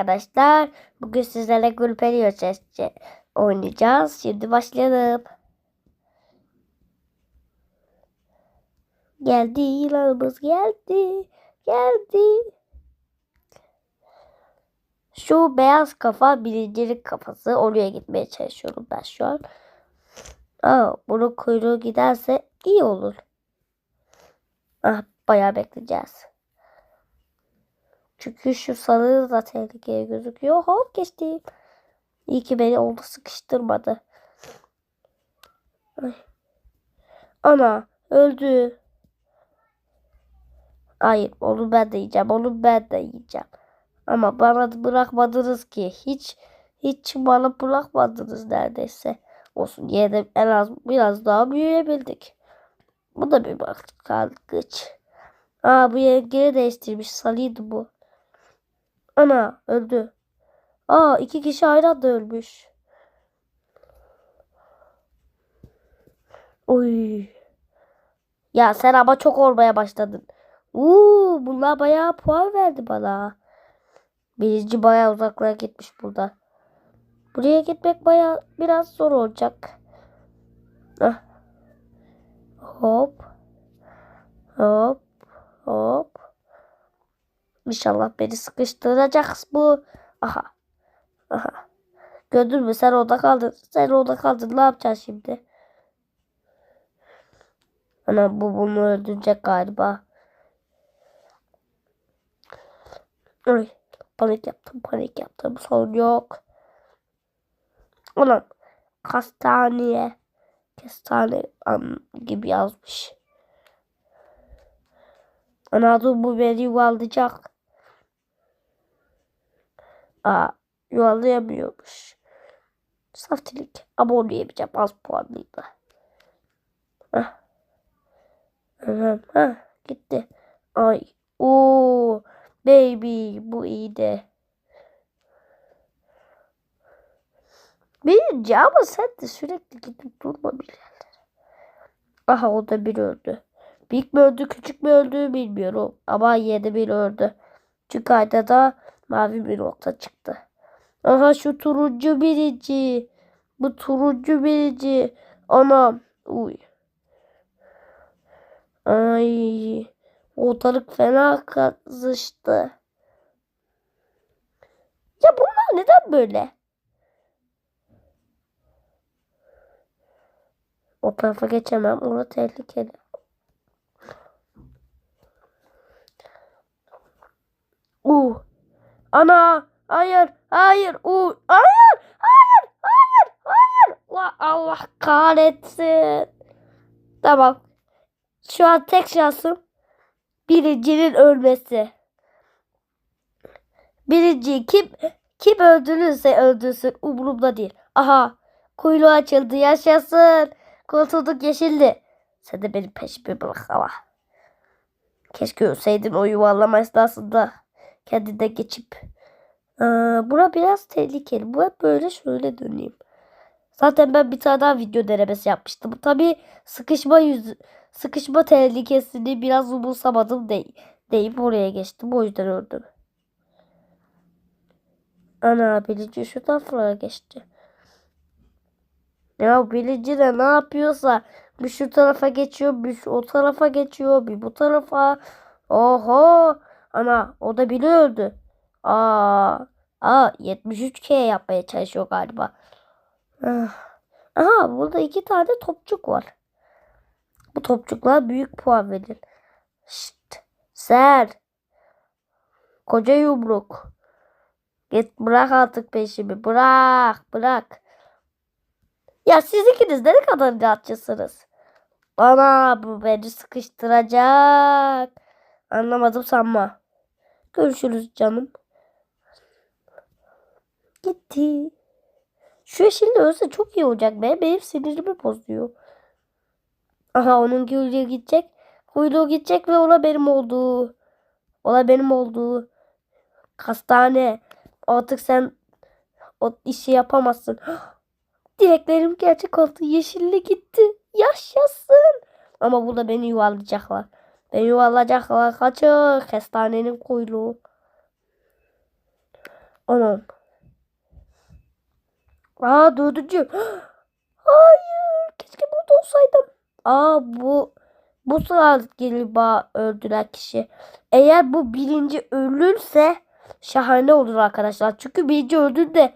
arkadaşlar. Bugün sizlerle Gülperi sesçi oynayacağız. Şimdi başlayalım. Geldi yılanımız geldi. Geldi. Şu beyaz kafa birincilik kafası. Oraya gitmeye çalışıyorum ben şu an. Aa, bunun kuyruğu giderse iyi olur. Ah, bayağı bekleyeceğiz. Çünkü şu sarı da tehlikeli gözüküyor. Hop geçtim. İyi ki beni oldu sıkıştırmadı. Ana öldü. Hayır onu ben de yiyeceğim. Onu ben de yiyeceğim. Ama bana bırakmadınız ki. Hiç hiç bana bırakmadınız neredeyse. Olsun yine en az biraz daha büyüyebildik. Bu da bir başlangıç. Aa bu yengeri değiştirmiş. Salıydı bu. Ana öldü. Aa iki kişi aynı anda ölmüş. Oy. Ya sen ama çok olmaya başladın. Uuu bunlar bayağı puan verdi bana. Birinci bayağı uzaklara gitmiş burada. Buraya gitmek bayağı biraz zor olacak. Ah. Hop. Hop. Hop. İnşallah beni sıkıştıracak bu. Aha. Aha. Gördün mü sen orada kaldın. Sen orada kaldın. Ne yapacağız şimdi? Ana bu bunu öldürecek galiba. Ay, panik yaptım panik yaptım. Sorun yok. Ulan kastaneye kestane gibi yazmış. Ana dur bu beni yuvarlayacak. Aa, yuvarlayamıyormuş. Saftilik. Ama onu yemeyeceğim. Az puanlıydı. Hah. Hah, hah, gitti. Ay. Oo, baby. Bu iyiydi. Birinci ama sen de sürekli gidip durma bir. Aha o da bir öldü. Büyük mü öldü küçük mü öldü bilmiyorum. Ama yedi bir öldü. Çünkü ayda da mavi bir nokta çıktı. Aha şu turuncu birinci. Bu turuncu birinci. Anam. Uy. Ay. Ortalık fena kızıştı. Ya bunlar neden böyle? O tarafa geçemem. Orada tehlikeli. Ana. Hayır. Hayır. Uh. Hayır. Hayır. Hayır. Hayır. La Allah kahretsin. Tamam. Şu an tek şansım birincinin ölmesi. Birinci kim kim öldürürse öldürsün umurumda değil. Aha kuyruğu açıldı yaşasın. Kurtulduk yeşildi. Sen de benim peşimi bırak ama. Keşke ölseydin o yuvarlama esnasında kendine geçip. Ee, bura biraz tehlikeli. Bu hep böyle şöyle döneyim. Zaten ben bir tane daha video denemesi yapmıştım. Tabii sıkışma yüz sıkışma tehlikesini biraz umursamadım dey deyip oraya geçtim. O yüzden öldüm. Ana birinci şu tarafa geçti. Ya birinci de ne yapıyorsa bir şu tarafa geçiyor, bir şu o tarafa geçiyor, bir bu tarafa. Oho! Ana o da biri öldü. Aa, aa 73K yapmaya çalışıyor galiba. Ah. Aha burada iki tane topçuk var. Bu topçuklar büyük puan verir. Şşt, sen. Koca yumruk. Git bırak artık peşimi. Bırak, bırak. Ya siz ikiniz ne kadar inatçısınız? Ana bu beni sıkıştıracak. Anlamadım sanma. Görüşürüz canım. Gitti. Şu yeşilli ölse çok iyi olacak be. Benim sinirimi bozuyor. Aha onun kuyruğu gidecek. Kuyruğu gidecek ve ona benim oldu. Ona benim oldu. Kastane. Artık sen o işi yapamazsın. Dileklerim gerçek oldu. Yeşilli gitti. Yaşasın. Ama burada beni yuvarlayacaklar. Beni yuvarlayacaklar. Kaçır. Kestanenin kuyruğu. Anam. Aa dördüncü. Hayır. Keşke burada olsaydım. Aa bu bu sıra galiba öldüren kişi. Eğer bu birinci ölürse şahane olur arkadaşlar. Çünkü birinci öldüğünde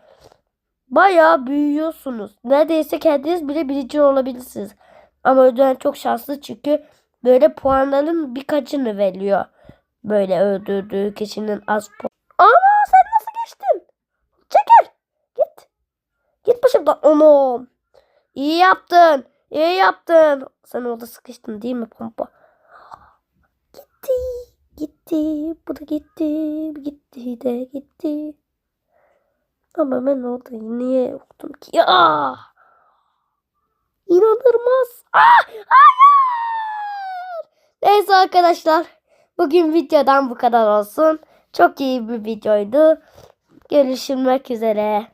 bayağı büyüyorsunuz. Neredeyse kendiniz bile birinci olabilirsiniz. Ama öldüren çok şanslı çünkü böyle puanların birkaçını veriyor. Böyle öldürdüğü kişinin az puan. Ama sen nasıl geçtin? Çekil. Git. Git başımdan. Anam. İyi yaptın. İyi yaptın. Sen orada sıkıştın değil mi pompa? Gitti. Gitti. Bu da gitti. Gitti de gitti. Ama ben orada niye yoktum ki? Ya. İnanılmaz. Ah, hayır. Neyse arkadaşlar. Bugün videodan bu kadar olsun. Çok iyi bir videoydu. Görüşmek üzere.